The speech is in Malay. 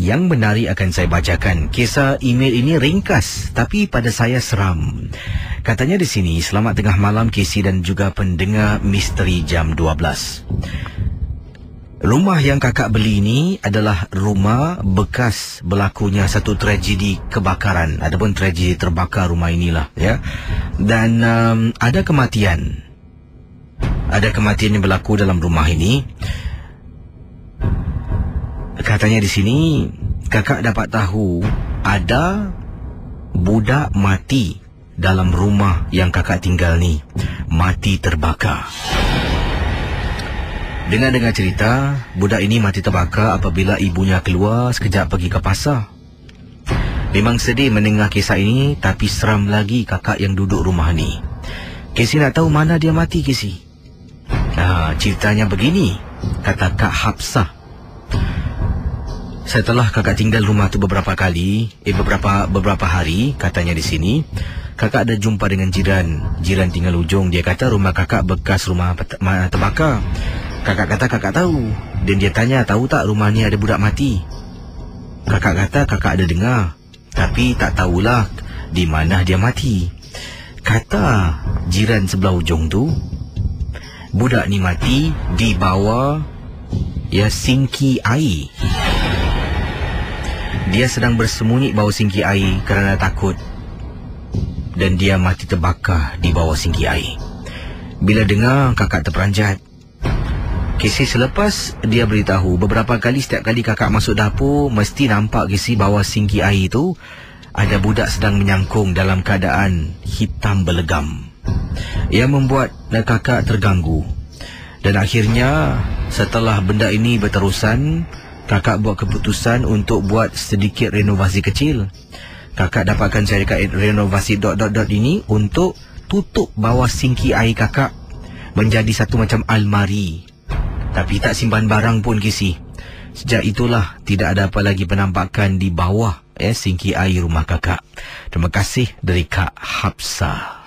Yang menarik akan saya bacakan. Kisah email ini ringkas tapi pada saya seram. Katanya di sini, selamat tengah malam Casey dan juga pendengar misteri jam 12. Rumah yang kakak beli ini adalah rumah bekas berlakunya satu tragedi kebakaran ataupun tragedi terbakar rumah inilah ya. Dan um, ada kematian. Ada kematian yang berlaku dalam rumah ini. Katanya di sini kakak dapat tahu ada budak mati dalam rumah yang kakak tinggal ni. Mati terbakar. Dengar-dengar cerita, budak ini mati terbakar apabila ibunya keluar sekejap pergi ke pasar. Memang sedih mendengar kisah ini, tapi seram lagi kakak yang duduk rumah ni. Casey nak tahu mana dia mati, Casey. Ha, ceritanya begini, kata Kak Hapsah. Setelah kakak tinggal rumah tu beberapa kali, eh beberapa beberapa hari, katanya di sini, kakak ada jumpa dengan jiran. Jiran tinggal ujung, dia kata rumah kakak bekas rumah terbakar. Kakak kata kakak tahu. Dan dia tanya tahu tak rumah ni ada budak mati? Kakak kata kakak ada dengar. Tapi tak tahulah di mana dia mati. Kata jiran sebelah ujung tu Budak ni mati di bawah Ya singki air Dia sedang bersembunyi bawah singki air kerana takut Dan dia mati terbakar di bawah singki air Bila dengar kakak terperanjat Casey selepas dia beritahu beberapa kali setiap kali kakak masuk dapur mesti nampak Casey bawa singki air itu ada budak sedang menyangkung dalam keadaan hitam belegam. Ia membuat kakak terganggu. Dan akhirnya setelah benda ini berterusan kakak buat keputusan untuk buat sedikit renovasi kecil. Kakak dapatkan syarikat renovasi dot dot dot ini untuk tutup bawah singki air kakak menjadi satu macam almari tapi tak simpan barang pun kisi. Sejak itulah tidak ada apa lagi penampakan di bawah eh, singki air rumah kakak. Terima kasih dari Kak Hapsah.